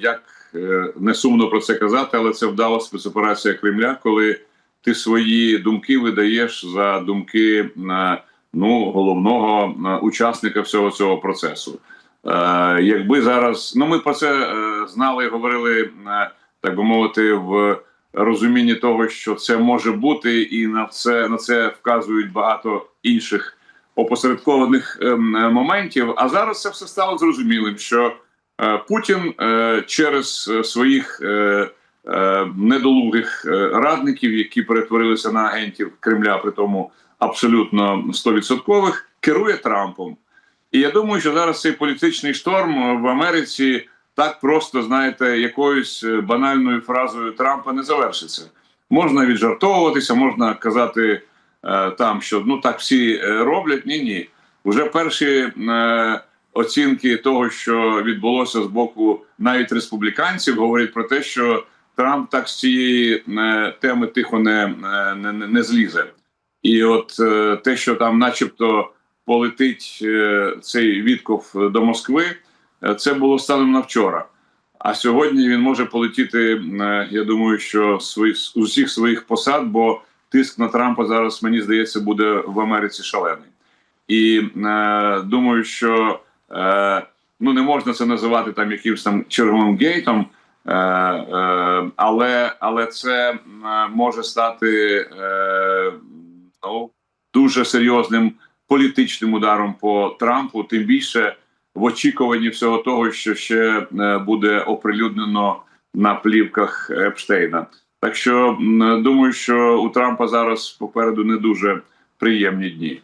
як е, не сумно про це казати, але це вдала спецоперація Кремля, коли ти свої думки видаєш за думки е, ну головного е, учасника всього цього процесу. Якби зараз, ну ми про це знали і говорили, так би мовити, в розумінні того, що це може бути, і на це на це вказують багато інших опосередкованих ем, моментів. А зараз це все стало зрозумілим, що Путін е, через е, своїх е, е, недолугих е, радників, які перетворилися на агентів Кремля, при тому абсолютно стовідсоткових, керує Трампом. І я думаю, що зараз цей політичний шторм в Америці так просто, знаєте, якоюсь е, банальною фразою Трампа не завершиться. Можна віджартовуватися, можна казати е, там, що ну так всі е, роблять. Ні, ні. Уже перші е, оцінки того, що відбулося з боку навіть республіканців, говорять про те, що Трамп так з цієї е, теми тихо не, е, не, не, злізе. І от е, те, що там, начебто, полетить цей Вітков до Москви, це було станом на вчора. А сьогодні він може полетіти. Я думаю, що з усіх своїх посад, бо тиск на Трампа зараз, мені здається, буде в Америці шалений. І думаю, що ну не можна це називати там якимось там черговим гейтом, е, е, але, але це е, може стати е, ну, дуже серйозним політичним ударом по Трампу, тим більше в очікуванні всього того, що ще е, буде оприлюднено на плівках Епштейна. Так що думаю, що у Трампа зараз попереду не дуже приємні дні.